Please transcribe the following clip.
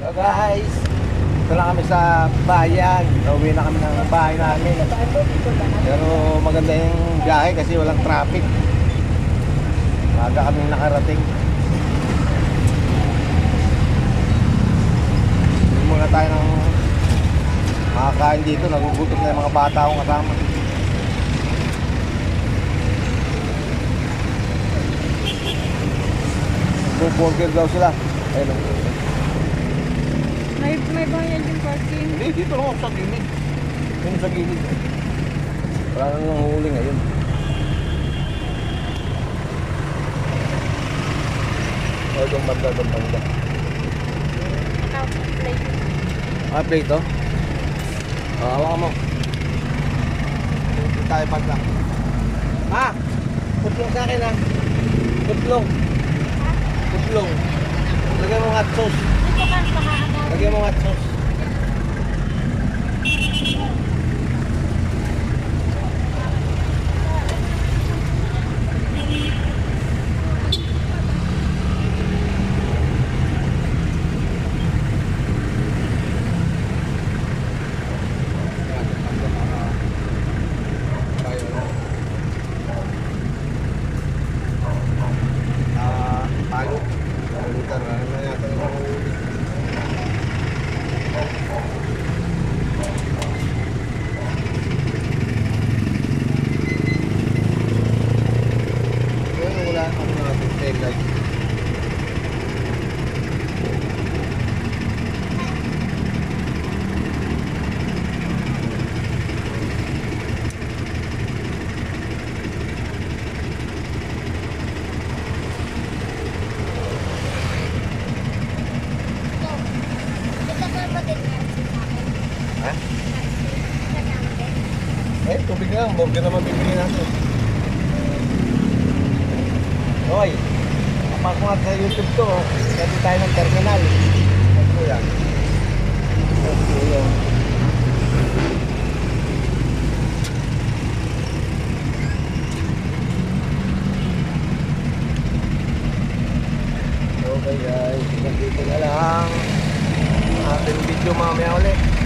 So guys, ito na kami sa bayan. Uwi na kami ng bahay namin. Pero maganda yung biyahe kasi walang traffic. Maaga kami nakarating. Hindi muna tayo ng makakain dito. Nagugutom na yung mga bata akong kasama. Burger daw sila. Ayun. Oh. May, may bayan yung parking. Hindi, dito lang ako sa gilid. Yun sa gilid. Wala nang nanguhuli ngayon. O, itong banda, itong banda. Ah, plate to? Ah, hawa mo. Dito tayo banda. Ma! Putlong sa akin ha. Putlong. Putlong. Lagyan mo hot sauce. Lagyan mo hot sauce. Ah, paano? Palitan na naman yata yung mga huli. Ayun, wala ano natin, tail light. Dito ka ba din natin sa akin? Ha? Kasama din. Eh, tubig lang. Burger naman bibili natin. Hoy, kapag mo sa YouTube to, dati tayo ng terminal. Ano ko? Ano yan? Okay guys, dito na lang. Ating video mamaya ulit.